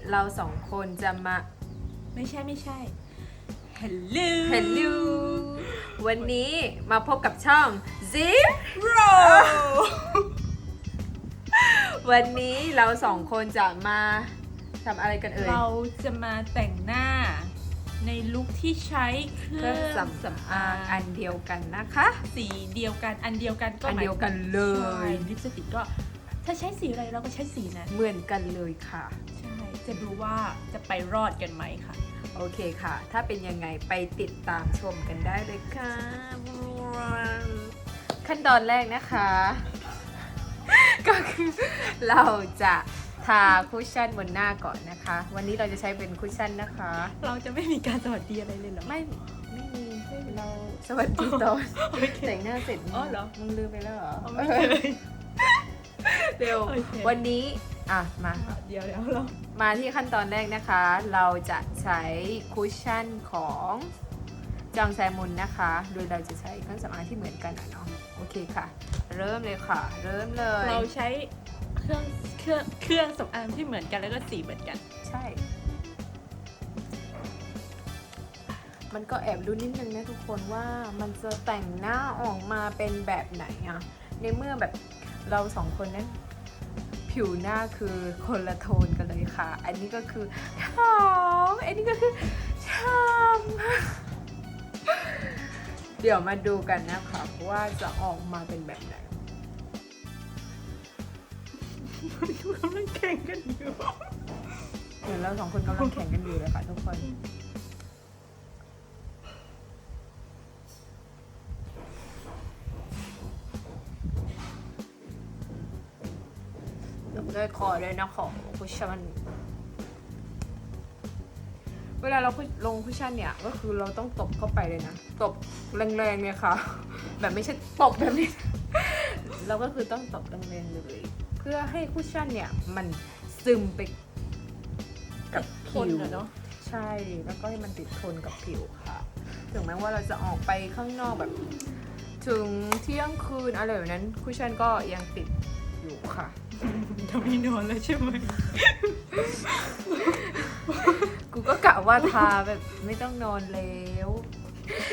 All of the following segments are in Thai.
ค่ะวันนี้เราสองคนจะมา ไม่ใช่ไม่ใช่ Hello Hello วันนี้มาพบกับช่อง Zip Bro วันนี้เราสองคนจะมาทำอะไรกันเอ่ย เราจะมาแต่งหน้าในลุคที่ใช้เคเครื่รื่อองงสำอางอันเดียวกันนะคะ สีเดียวกันอันเดียวกันก็อันหมาเดียวกันเลใช่ย ลิปสติกก็ ถ้าใช้สีอะไรเราก็ใช้สีนั้นเหมือนกันเลยค่ะ ใช่ จะดูว่าจะไปรอดกันไหมค่ะ โอเคค่ะ ถ้าเป็นยังไงไปติดตามชมกันได้เลยค่ะ ขั้นตอนแรกนะคะ ก็คือเราจะทาคุชชั่นบนหน้าก่อนนะคะ วันนี้เราจะใช้เป็นคุชชั่นนะคะ เราจะไม่มีการสวัสดีอะไรเลยเหรอ ไม่ไม่มีเราสวัสดีตอนโอเคแต่งหน้าเสร็จอ๋อเหรอมึงลืมไปแล้วเหรอเอาไม่เคยเร็วโอเควันนี้ อะมาเดี๋ยวเดี๋ยวเรามาที่ขั้นตอนแรกนะคะ เราจะใช้คุชชั่นของจองแซมุนนะคะ โดยเราจะใช้เครื่องสำอางที่เหมือนกันอะเนาะโอเคค่ะ เริ่มเลยค่ะ เริ่มเลยเราใช้เครื่องเครื่องเครื่องสำอางที่เหมือนกันแล้วก็สีเหมือนกัน ใช่ มันก็แอบรู้นิดนึงนะทุกคนว่ามันจะแต่งหน้าออกมาเป็นแบบไหนอะในเมื่อแบบเราสองคนนั้น ผิวหน้าคือคนละโทนกันเลยค่ะ อันนี้ก็คือขาวอันนี้ก็คือช้ำเดี๋ยวมาดูกันนะคะว่าจะออกมาเป็นแบบไหนกำลังแข่งกันอยู่เหมือนเราสองคนกำลังแข่งกันอยู่เลยค่ะทุกคน ยกด้วยคอด้วยนะของคุชชั่นเวลาเราลงคุชชั่นเนี่ยก็คือเราต้องตบเข้าไปเลยนะ ตบแรงๆเนี่ยค่ะ แบบไม่ใช่ตบแบบนี้ เราก็คือต้องตบแรงๆเลยเพื่อให้คุชชั่นเนี่ยมันซึมไปกับทผินวอะเนาะใช่แล้วก็ให้มันติดทนกับผิวค่ะ ถึงแม้ว่าเราจะออกไปข้างนอกแบบ ถึงเที่ยงคืนอะไรแบบนั้นคุชชั่นก็ยังติดอยู่ค่ะ จะไม่นอนแล้วใช่ไหม กูก็กะว่าทาแบบไม่ต้องนอนแล้ว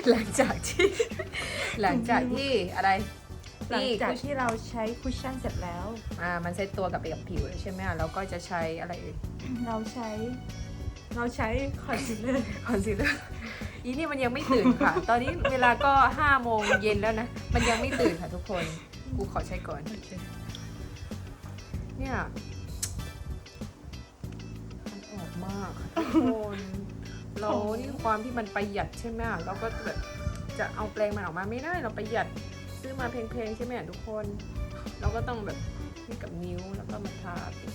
หลังจากที่ หลังจากที่อะไรหลังที่จากคุชที่เราใช้คุชชั่นเสร็จแล้ว อ่า มันเซ็ตตัวกับไปกับผิวแล้วใช่ไหมเราก็จะใช้อะไรเอ่ยเราใช้ เราใช้คอนซีลเลอร์ คอนซีลเลอร์ อีนี่มันยังไม่ตื่นค่ะ ตอนนี้เวลาก็ห้าโมงเย็นแล้วนะ มันยังไม่ตื่นค่ะทุกคน กูขอใช้ก่อนโอ เคเนี่ยมันออกมากค่ะทุกคนเรานี่ความที่มันประหยัดใช่ไหมเราก็แบบจะเอาแปลงมันออกมาไม่ได้เราประหยัดซื้อมาเพลงๆใช่ไหมทุกคน เราก็ต้องแบบนี่กับนิ้วแล้วก็มาทาติด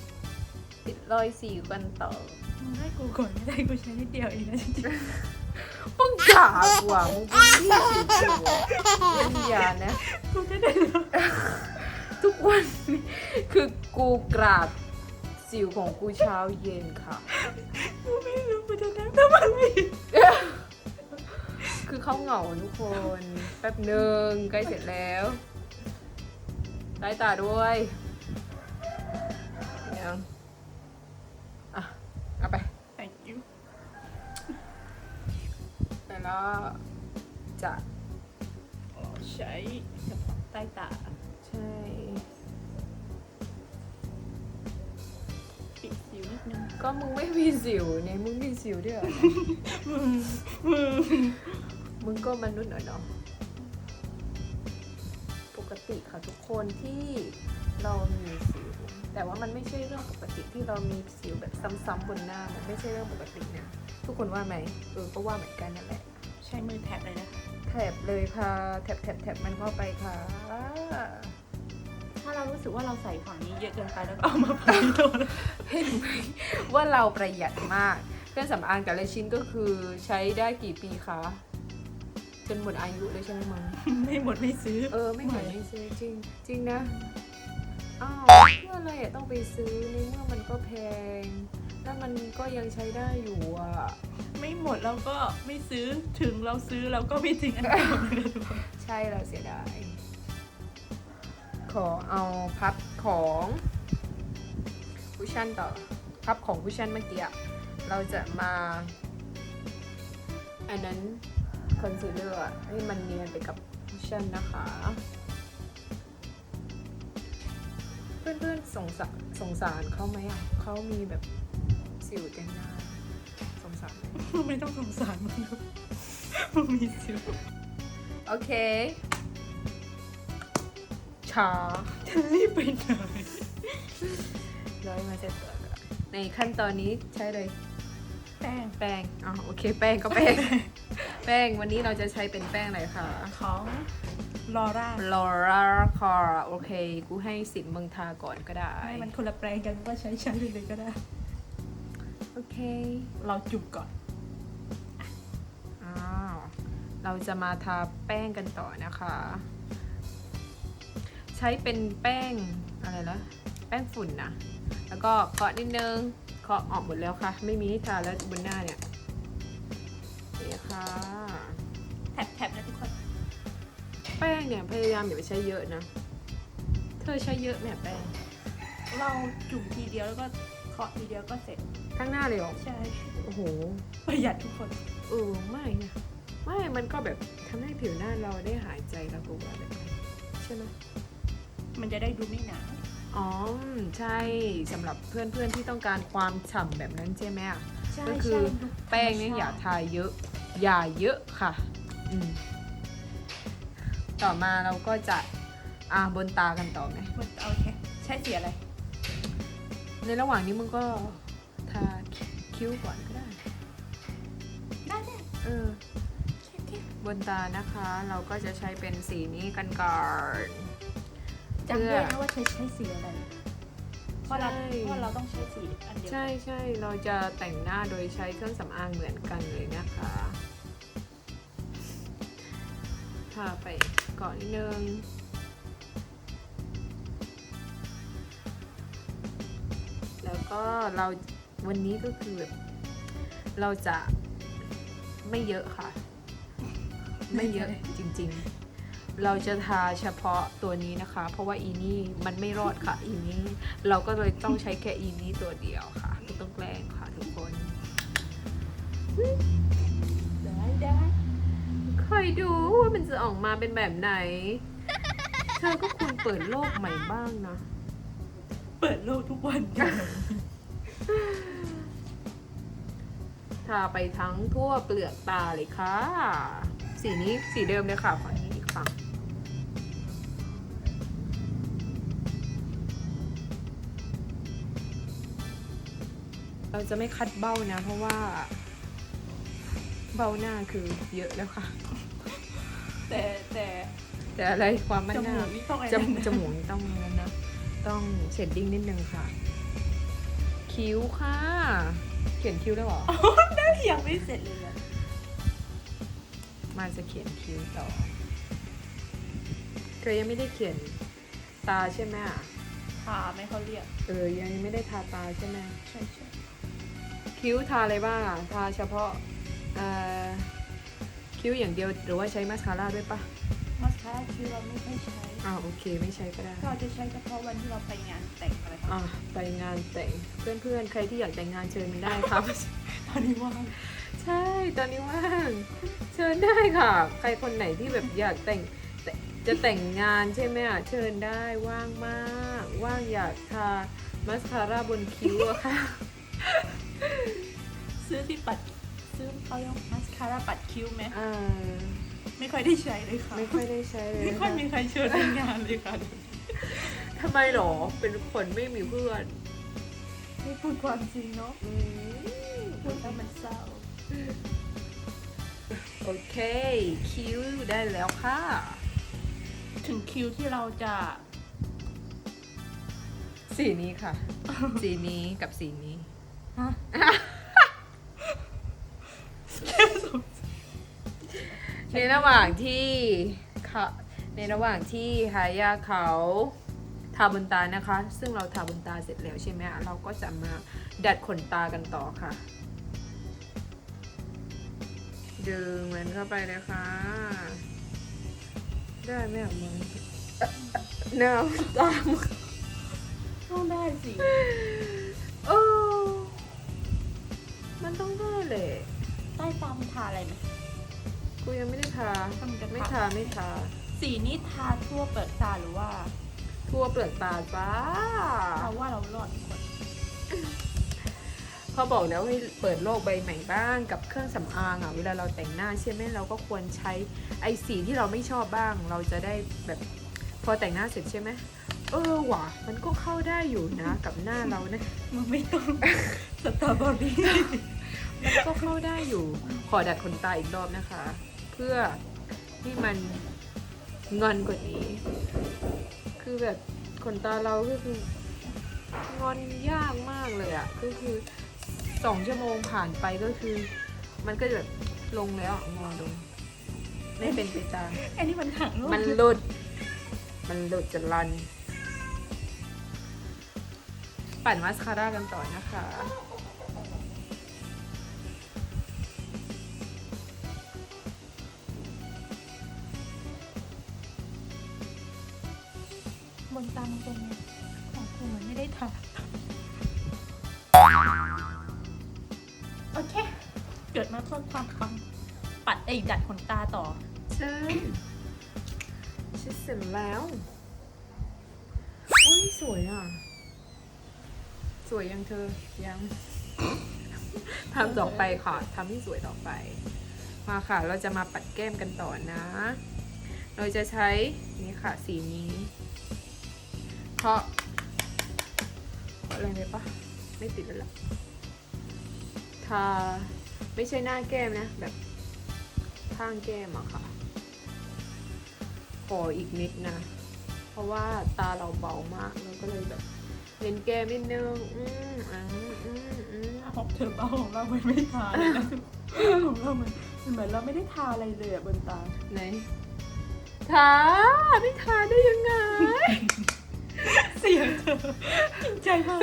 ติดรอยสีกันต่อมึงให้กูก่อนไม่ได้กูใช้นิดเดียวเองนะจริงมึงด่ากูอะมึงเป็นที่สีตัวเล่นยานะๆกูจะได้แล้ว ทุกวันนี้คือกูกราบสิวของกูเช้าเย็นค่ะ กูไม่รู้กูจะนั่งทำอะไรคือเขาเหงาทุกคน แป๊บหนึ่งใกล้เสร็จแล้วไล่ตาด้วยยังอะ เอาไป thank you แล้วจะใช้เฉพาะใต้ตา ก็มึงไม่มีสิวเนี่ยมึงมีสิวด้วยเหรอมึงมึงก็มนุษย์เหรอเนาะปกติค่ะทุกคนที่เรามีสิว แต่ว่ามันไม่ใช่เรื่องปกติที่เรามีสิวแบบซ้ำๆบนหน้ามันไม่ใช่เรื่องปกตินะทุกคนว่าไหมเออก็ว่าเหมือนกันนั่นแหละใช้มือแท็บเลยนะคะแถบเลยค่ะแถบแถบแถบมันเข้าไปค่ะ ถ้าเรารู้สึกว่าเราใส่ฝั่งนี้เยอะเกินไปแล้วก็เอามาพันตัว เห็นไหมว่าเราประหยัดมาก เครื่องสำอางแต่ละชิ้นก็คือใช้ได้กี่ปีคะจนหมดอายุเลยใช่ไหมมึงไม่หมดไม่ซื้อ เออไม่เหมือนไม่ซื้อจริงจริงนะอ้าวเพื่ออะไรอะต้องไปซื้อในเมื่อมันก็แพงแล้วมันก็ยังใช้ได้อยู่อะไม่หมดเราก็ไม่ซื้อถึงเราซื้อเราก็ไม่ทิ้งอันเก่าเลยทุกคนใช่เราเสียดายขอเอาพับของ คุชชั่นต่อพับครับของคุชชั่นเมื่อกี้อะเราจะมา อันนั้นคอนซีลเลอร์ให้มันเนียนไปกับคุชชั่นนะคะ เพื่อนๆสงสารสงสารเขาไหมอะเขามีแบบสิวเต็มหน้าสงสารไหมไม่ต้องสงสารมันหรอกมันมีสิวโอเคชาจะรีบไปไหน ร้อยมาเสร็จตัวก่อนในขั้นตอนนี้ใช้เลยแป้งแป้งอ๋อโอเค แป้งก็แป้ง แป้งวันนี้เราจะใช้เป็นแป้งอะไรคะของลอร่า Laura c o r โอเค กูให้สิบมึงทาก่อนก็ได้ให้มันคนละแปรงกันก็ใช้ใช้ไปเลยก็ได้ โอเค เราจุ่มก่อนอ้าวเราจะมาทาแป้งกันต่อนะคะ ใช้เป็นแป้งอะไรละแป้งฝุ่นนะ แล้วก็เคาะนิดนึงเคาะออกหมดแล้วค่ะ ไม่มีให้ทาแล้วบนหน้าเนี่ยนี่ค่ะแถบๆนะทุกคน แป้งเนี่ยพยายามอย่าไปใช้เยอะนะ เธอใช้เยอะแม่แป้ง เราจุ่มทีเดียวแล้วก็เคาะทีเดียวก็เสร็จ ข้างหน้าเลยเหรอ ใช่โอ้โห ประหยัดทุกคน เออไม่นะไม่ มันก็แบบทำให้ผิวหน้าเราได้หายใจแล้วกูว่าแบบใช่ไหมมันจะได้ดูไม่หนา อ๋อ ใช่สำหรับเพื่อนๆที่ต้องการความฉ่ำแบบนั้นใช่ไหมอะใช่ก็คือใช่ดูแป้งเนี่ยอย่าทาเยอะ อย่าเยอะค่ะอืมต่อมาเราก็จะอ่าบนตากันต่อไหมมันโอเคใช้สีอะไรในระหว่างนี้มึงก็ทาคิ้วก่อนก็ได้ ได้ได้เออ บนตานะคะเราก็จะใช้เป็นสีนี้กันก่อน จำด้วยนะว่าใช้ใช้สีอะไรเพราะเราใช่ เพราะเราต้องใช้สีอันเดียวใช่ใช่เราจะแต่งหน้าโดยใช้เครื่องสำอางเหมือนกันเลยนะคะทาไปก่อนนิดนึงแล้วก็เราวันนี้ก็คือแบบเราจะไม่เยอะค่ะ ไม่เยอะจริงๆ เราจะทาเฉพาะตัวนี้นะคะ เพราะว่าอีนี่มันไม่รอดค่ะอีนี้เราก็เลยต้องใช้แค่อีนี้ตัวเดียวค่ะไม่ต้องแกล้งค่ะทุกคนได้ได้คอยดูว่ามันจะออกมาเป็นแบบไหน เธอก็ควรเปิดโลกใหม่บ้างนะ เปิดโลกทุกวันกันทาไปทั้งทั่วเปลือกตาเลยค่ะ สีนี้สีเดิมเลยค่ะ ฝั่งนี้อีกฝั่งเราจะไม่คัดเบ้านะ เพราะว่า เบ้าหน้าคือเยอะแล้วค่ะ แต่แต่แต่อะไรความมั่นจหน้ามูกนี่ต้องอะไรจนะมูกจมูกนี่ต้องนั้นนะ ต้องเชดดิ้งนิดนึงค่ะ คิ้วค่ะ เขียนคิ้วได้หรอ ยังไม่เสร็จเลยอะ มาจะเขียนคิ้วต่อ เธอยังไม่ได้เขียนตาใช่ไหมอะทาไม่เขาเรียกเออยังไม่ได้ทาตาใช่ไหมใช่ใช่คิ้วทาอะไรบ้างอะทาเฉพาะเอ่อคิ้วอย่างเดียวหรือว่าใช้มาสคาร่าด้วยปะมาสคาร่าคิ้วเราไม่ค่อยใช้อ่าโอเคไม่ใช้ก็ได้ เราจะใช้เฉพาะวันที่เราไปงานแต่งอะไรครับอะไปงานแต่งเพื่อนๆ ใครที่อยากแต่งงานเชิญมาได้ครับ ตอนนี้ว่างใช่ตอนนี้ว่างเชิญได้ค่ะ ใครคนไหนที่แบบอยากแต่งแต่ จะแต่งงานใช่ไหมอะเชิญได้ว่างมาก ว่างอยากทามาสคาร่าบนคิ้วอะค่ะ ซื้อที่ปัด ซื้อเขาเรียกมาสคาร่าปัดคิ้วไหมอ่า ไม่ค่อยได้ใช้เลยค่ะไม่ค่อยได้ใช้เลยไม่ค่อยมีใครเชิญในงานเลยค่ะ ทำไมหรอ เป็นคนไม่มีเพื่อนไม่พูดความจริงเนาะอืมพูดแล้วมันเศร้า โอเค คิ้วได้แล้วค่ะ ถึงคิวที่เราจะสีนี้ค่ะ สีนี้กับสีนี้ ฮะ ในระหว่างที่ค่ะในระหว่างที่ฮายาเขาทาบนตานะคะ ซึ่งเราทาบนตาเสร็จแล้วใช่ไหมอะเราก็จะมาดัดขนตากันต่อค่ะ ดึงมันเข้าไปเลยค่ะ ได้ไหมอะมึงแนวตามงต้องได้สิโอ้มันต้องได้เลยใต้ตามันทาอะไรไหม กูยังไม่ได้ทาทำกัน ไม่ทาไม่ทา สีนี้ทาทั่วเปลือกตาหรือว่า ทั่วเปลือกตาจ้าเราว่าเรารอดคน เขาบอกแล้วให้เปิดโลกใบใหม่บ้างกับเครื่องสำอางอะเวลาเราแต่งหน้าใช่ไหมเราก็ควรใช้ไอสีที่เราไม่ชอบบ้าง เราจะได้แบบพอแต่งหน้าเสร็จใช่ไหมเออว่ะมันก็เข้าได้อยู่นะกับหน้าเรานะมันไม่ต้องสตรอเบอรี่มันก็เข้าได้อยู่ ขอดัดขนตาอีกรอบนะคะ เพื่อให้มันงอนกว่านี้ คือแบบขนตาเราก็คืองอนยากมากเลยอะก็คือ สองชั่วโมงผ่านไปก็คือ มันก็จะแบบลงแล้วอะงอลงไม่เป็นไปตาม อันนี้มันถังมันหลุด มันหลุดจะลัน ปั่นมาสคาร่ากันต่อนะคะ บนตามันเป็นไงของคุณมันไม่ได้ทา มาเพื่อความปังปัดไอ้ดัดขนตาต่อ ใช่ชิดเสร็จแล้วอุ้ยสวยอะ สวยยังเธอยัง ทำต่อไปค่ะทำให้สวยต่อไป มาค่ะ เราจะมาปัดแก้มกันต่อนะ เราจะใช้นี่ค่ะสีนี้เพาะเพราะอะไรไหมปะไม่ติดแล้วล่ะทา ไม่ใช่หน้าแก้มนะ แบบข้างแก้มอะค่ะ ขออีกนิดนะ เพราะว่าตาเราเบามากเราก็เลยแบบเน้นแก้มนิดนึงอืมอืมอืมอืมของเธอเบ้าของเรามันไม่ทาเลยนะของเรามันมันเหมือนเราไม่ได้ทาอะไรเลยอะบนตาไหนทาไม่ทาได้ยังไง เสียงเธอจริงใจมาก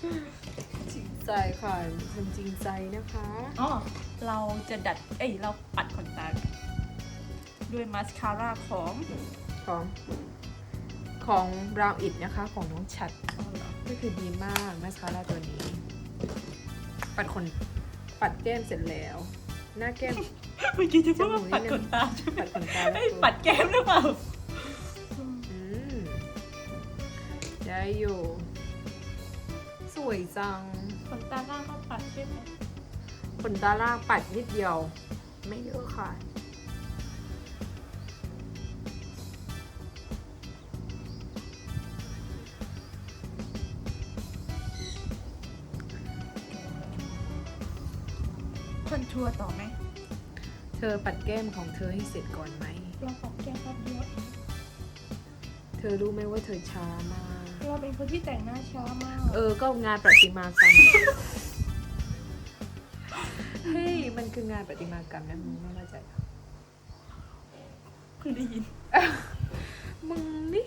จริง ใจค่ะคนจริงใจนะคะอ๋อเราจะดัด เอ้ย เราปัดขนตา ด้วยมาสคาร่าของของของ Brown It นะคะ ของน้องชัดอ๋อเหรอก็คือดีมากมาสคาร่าตัวนี้ ปัดขนปัดแก้มเสร็จแล้ว หน้าแก้ม เมื่อกี้จะพูดว่าปัดขนตาใช่ไหมปัดขนตาเอ้ยปัดแก้มหรือเปล่าอืมได้อยู่ สวยจัง ขนตาหน้าก็ปัดใช่ไหมขนตาล่างปัดนิดเดียว ไม่เยอะค่ะคอนทัวร์ต่อไหมเธอปัดแก้มของเธอให้เสร็จก่อนไหม เราปัดแก้มแป๊บเดียวเองเธอรู้ไหมว่าเธอช้ามาก เราเป็นคนที่แต่งหน้าช้ามาก เออ ก็งานประติมากรรม เฮ้ย มันคืองานประติมากรรมนะมึงไม่เข้าใจเหรอเพิ่งได้ยิน มึงนี่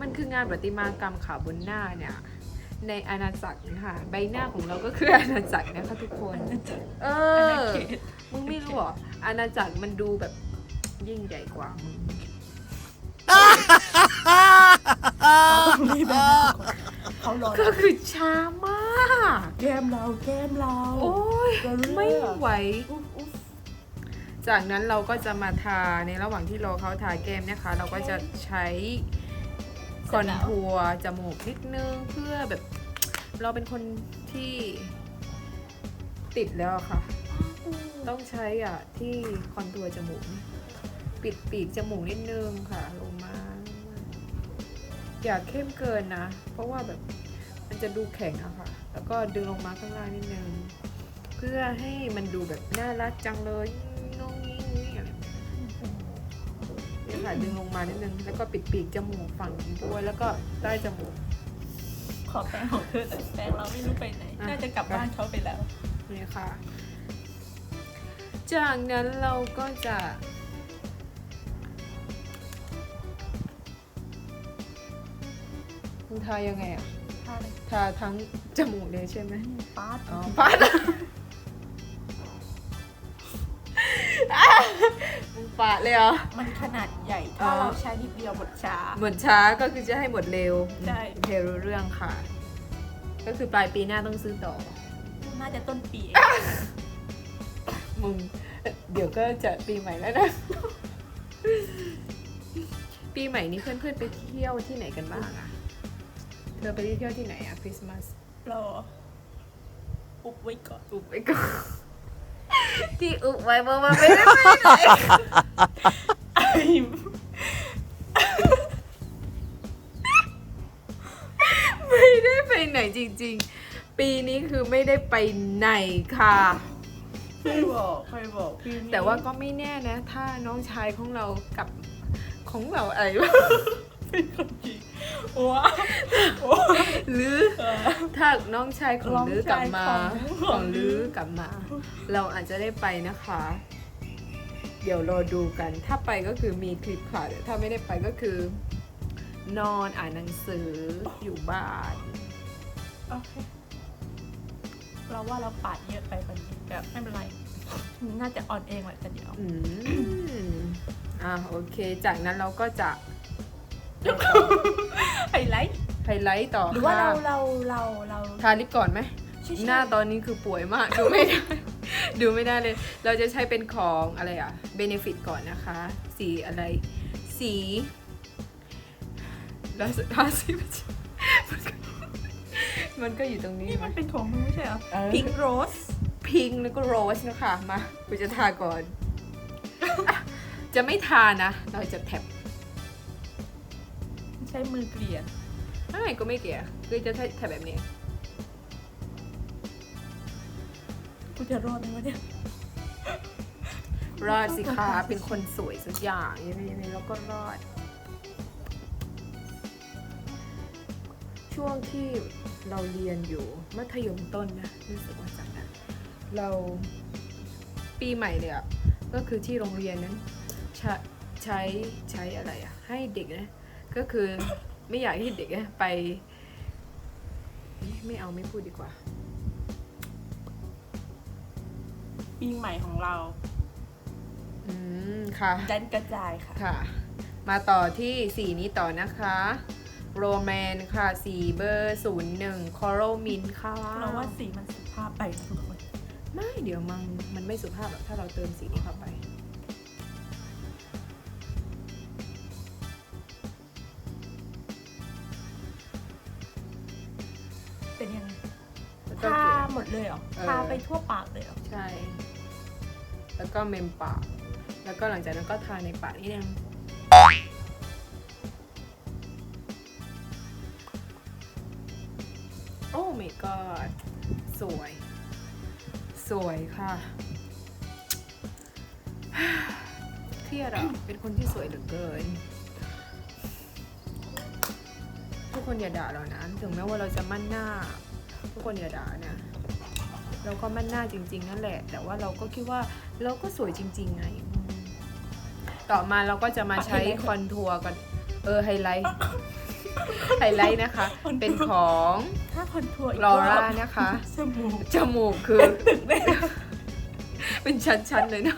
มันคืองานประติมากรรมค่ะบนหน้าเนี่ย ในอาณาจักรนะคะใบหน้าของเราก็คืออาณาจักรนะคะทุกคน เออาณาอเขตมึงไม่รู้เหรออาณาจักรมันดูแบบยิ่งใหญ่กว่ามึง เขาต้องรีบแบบนั้นเขารอก็คือช้ามาก แก้มเราแก้มเราโอ้ยไม่ไหว จากนั้นเราก็จะมาทาในระหว่างที่รอเขาทาแก้มนะคะ เราก็จะใช้คอนทัวร์จมูกนิดนึงเพื่อแบบ เราเป็นคนที่ติดแล้วค่ะ ต้องใช้อะที่คอนทัวร์จมูก ปิดปีกจมูกนิดนึงค่ะลงมา อย่าเข้มเกินนะ เพราะว่าแบบมันจะดูแข็งอะค่ะ แล้วก็ดึงลงมาข้างล่างนิดนึง เพื่อให้มันดูแบบน่ารักจังเลยน้องงี้งี้อะไรแบบนี้เนี่ยค่ะดึงลงมานิดนึง แล้วก็ปิดปีกจมูกฝั่งนี้ด้วย แล้วก็ใต้จมูก ขอแป้งของเธอแต่แป้งเราไม่รู้ไปไหนอะน่าจะกลับบ้านเขาไปแล้วนี่ค่ะ จากนั้นเราก็จะ ทายังไงอะทาเลยทาทั้งจมูกเลยใช่ไหมปาดอ๋อปาดมึงปาดเลยเหรอ มันขนาดใหญ่ ถ้าอ๋อ เราใช้นิดเดียวหมดช้าหมดช้าก็คือจะให้หมดเร็วใช่เทรู้เรื่องค่ะ ก็คือปลายปีหน้าต้องซื้อต่อ น่าจะต้นปีเองมึงเดี๋ยวก็จะปีใหม่แล้วนะ ปีใหม่นี้เพื่อนๆไปเที่ยวที่ไหนกันบ้างอะ เธอไปเที่ยวที่ไหนอะคริสต์มาสรออุบไว้ก่อนอุบไว้ก่อนที่อุบไว้เพราะว่าไม่ได้ไปไหนไม่ได้ไปไหนจริง ๆ ปีนี้คือไม่ได้ไปไหนค่ะใครบอกใครบอกพี่นี่แต่ว่าก็ไม่แน่นะ ถ้าน้องชายของเรากับของเราอะไร วะเป็นคนจริงว้าว้าหรือเออถ้าน้องชายของน้องลือกลับมาชายของของลือกลับมา เราอาจจะได้ไปนะคะ เดี๋ยวรอดูกัน ถ้าไปก็คือมีคลิปค่ะแต่ถ้าไม่ได้ไปก็คือ นอนอ่านหนังสืออยู่บ้านโอเคเราว่าเราปาดเยอะไปกว่านี้แบบไม่เป็นไร น่าจะออนเองแหละแต่เดี๋ยวอืมอะโอเค จากนั้นเราก็จะ ไฮไลท์ ไฮไลท์ต่อหรือว่าค่ะเราเราเราเราทาลิปก่อนไหมใช่ๆหน้าตอนนี้คือป่วยมาก ดูไม่ได้ ดูไม่ได้เลย เราจะใช้เป็นของอะไรอะ Benefit ก่อนนะคะ สีอะไร สีแล้วสุดท้ายสีมันจะมันก็มันก็อยู่ตรงนี้นี่มันเป็นของมึงไม่ใช่เหรอเออ พิงโรสพิงแล้วก็โรสนะคะ มากูจะทาก่อนอะจะไม่ทานะ เราจะแท็บใช้มือเกลี่ยไม่ก็ไม่เกี่ยคือจะใช้แท็บแบบนี้ กูจะรอดไหมวะเนี่ย รอดสิคะเป็นคนสวยสักอย่างยังไงยังไงแล้วก็รอด ช่วงที่เราเรียนอยู่มัธยมต้นนะรู้สึกว่าจังนะเราปีใหม่เลยอะก็คือที่โรงเรียนนั้นใช้ใช้ใช้อะไรอะให้เด็กนะ ก็คือไม่อยากให้เด็กนะไป ไม่เอาไม่พูดดีกว่า ปีใหม่ของเราอืมค่ะ ดันกระจายค่ะ ค่ะ มาต่อที่สีนี้ต่อนะคะโรแมนค่ะ สีเบอร์ศูนย์หนึ่งคอรัลมินค่ะเราว่าสีมันสุภาพไปนะทุกคน ไม่เดี๋ยวมันมันไม่สุภาพหรอกถ้าเราเติมสีนี้เข้าไป เขียนหมดเลยเหรอเออ ทาไปทั่วปากเลยเหรอใช่ แล้วก็เมมปาก แล้วก็หลังจากนั้นก็ทาในปากนิดนึงโอ้ my god สวย สวยค่ะ เครียดอะ เป็นคนที่สวยเหลือเกิน ทุกคนอย่าด่าเรานะ ถึงแม้ว่าเราจะมั่นหน้า ทุกคนอย่าด่านะ เราก็มั่นหน้าจริง ๆ นั่นแหละ แต่ว่าเราก็คิดว่าเราก็สวยจริง ๆ ไงอืมต่อมาเราก็จะมาใช้คอนทัวร์กัน เออ ไฮไลท์ ไฮไลท์นะคะ เป็นของถ้าคอนทัวร์อีกลอรร่าอบนะคะ จมูก จมูกคือ เป็นชั้น ๆ เลยนะ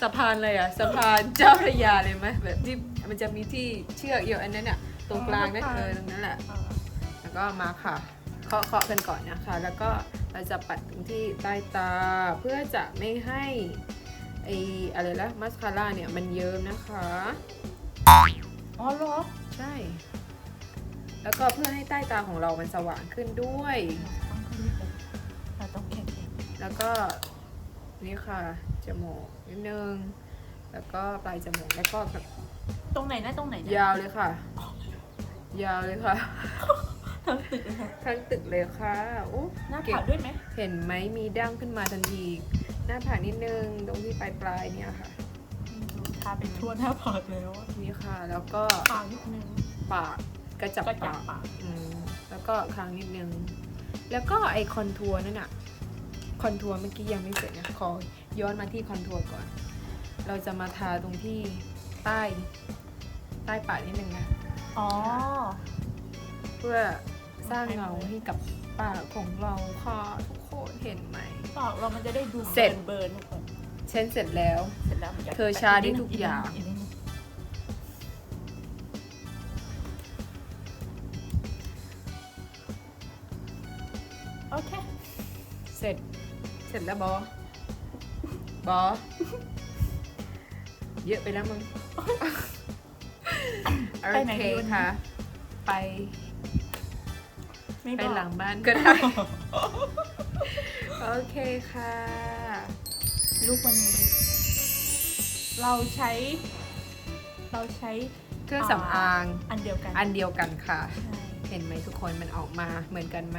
สะพานเลยอะสะพานเจ้าพระยาเลยไหมแบบที่มันจะมีที่เชือกอยู่อันนั้นอะตรงกลางนั่นเออตรงนั้นแหละอ่าแล้วก็มาค่ะ เคาะเคาะกันก่อนนะคะ แล้วก็เราจะปัดตรงที่ใต้ตาเพื่อจะไม่ให้ไออะไรละมัสคาร่าเนี่ยมันเยิ้มนะคะ อ๋อเหรอ ใช่ แล้วก็เพื่อให้ใต้ตาของเรามันสว่างขึ้นด้วย เราต้องแข็งแล้วก็นี่ค่ะจมูกนิดนึง แล้วก็ปลายจมูกแล้วก็แบบๆตรงไหนนะตรงไหนนะยาวเลยค่ะ ยาวเลยค่ะ ทั้งตึกเลยค่ะทั้งตึกเลยค่ะโอ้หน้าเก่ผางกด้วยไหมเห็นไหมมีดั้งขึ้นมาทันที หน้าผากนิดนึงตรงที่ปลายปลายๆเนี่ยค่ะทาไปทั่วหน้าผากแล้วอะนี่ค่ะ แล้วก็ปากนิดนึงปากกระจับก็จับปากปากอืมแล้วก็คางนิดนึง แล้วก็ไอคอนทัวร์นั่นอะคอนทัวร์เมื่อกี้ยังไม่เสร็จนะขอย้อนมาที่คอนทัวร์ก่อน เราจะมาทาตรงที่ใต้ ใต้ปากนิดนึงนะ อ๋อ เพื่อ สร้างเงาให้กับปากของเราค่ะทุกคนเห็นไหม ปากเรามันจะได้ดูเสร็จ เบิร์นๆทุกคนเช่นเสร็จแล้ว เสร็จแล้วมันจะเธอชาได้ทุกอย่างนิดนึงโอเสร็จแล้วบอบอเยอะไปแล้วมึง โอไปไหนเคดีวันนี้ ค่ะ ไป ไม่ไปบอกหลังบ้านก็ได้ โอเคค่ะ ลูกวันนี้ เราใช้ เราใช้เครื่องสำอาง อันเดียวกันอันเดียวกันค่ะ ใช่เห็นไหมทุกคนมันออกมาเหมือนกันไหม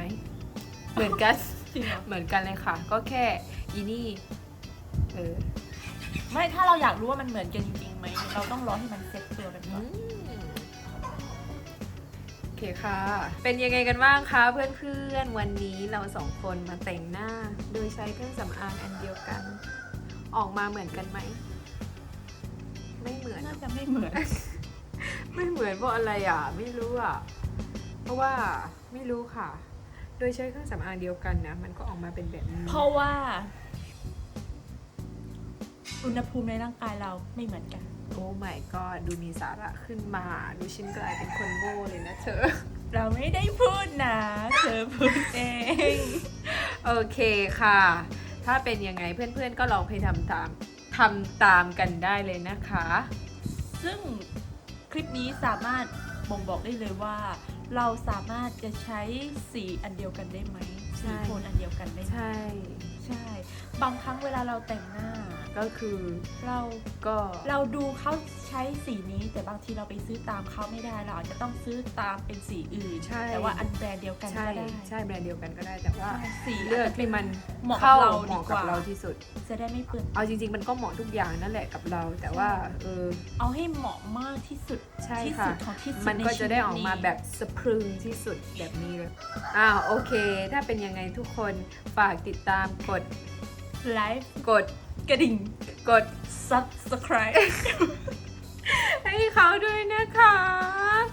เหมือนกัน จริงเหรอเหมือนกันเลยค่ะ ก็แค่อีนี่ เออไม่ถ้าเราอยากรู้ว่ามันเหมือนกันจริงๆไหมเราต้องรอให้มันเซ็ตตัวกันอืก่อนมโอ เคค่ะ เป็นยังไงกันบ้างคะเพื่อนๆ วันนี้เราสองคนมาแต่งหน้า โดยใช้เครื่องสำอางอันเดียวกัน ออกมาเหมือนกันไหม ไม่เหมือนน่าจะไม่เหมือน ไม่เหมือนเพราะอะไรอะ ไม่รู้อะ เพราะว่าไม่รู้ค่ะ โดยใช้เครื่องสำอางเดียวกันนะ มันก็ออกมาเป็นแบบนี้เพราะว่า อุณหภูมิในร่างกายเราไม่เหมือนกัน โอ้ไม่ก็ดูมีสาระขึ้นมา ดูฉันกลายเป็นคนโง่เลยนะเธอ เราไม่ได้พูดนะ เธอพูดเอง โอเคค่ะ ถ้าเป็นยังไงเพื่อนๆก็ลองไปทำตามทำตามกันได้เลยนะคะ ซึ่งคลิปนี้สามารถบ่งบอกได้เลยว่า เราสามารถจะใช้สีอันเดียวกันได้ไหมใช่สีโทนอันเดียวกันได้ไหมใช่ ใช่ บางครั้งเวลาเราแต่งหน้าก็คือเราก็เราดูเขาใช้สีนี้แต่บางทีเราไปซื้อตามเขาไม่ได้เราอาจจะต้องซื้อตามเป็นสีอื่นใช่ แต่ว่าอันแบรนด์เดียวกันใช่ก็ได้ใช่แบรนด์เดียวกันก็ได้แต่ว่าสีเลือกที่มันเหมาะกับเข้าเราเหดีมาะกกับว่าเราที่สุด จะได้ไม่เปลืองเอาจริง ๆ มันก็เหมาะทุกอย่างนั่นแหละกับเราแต่ว่าเออเอาให้เหมาะมากที่สุดใช่ที่ค่ะสุดของที่สุดมันก็จะได้ออกมาในชีวิตนี้แบบสะพรึงที่สุดแบบนี้เลยอ้าวโอเค ถ้าเป็นยังไงทุกคนฝากติดตามกด ไลฟ์กดกระดิ่ง กด subscribe ให้เขาด้วยนะคะ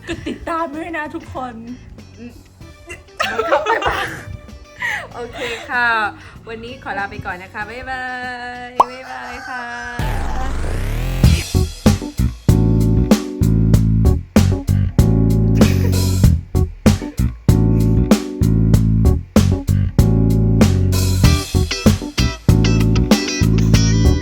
กดติดตามด้วยนะทุกคนมันเข้าไปบ้างโอเคค่ะ วันนี้ขอลาไปก่อนนะคะ บ๊ายบาย บ๊ายบายค่ะ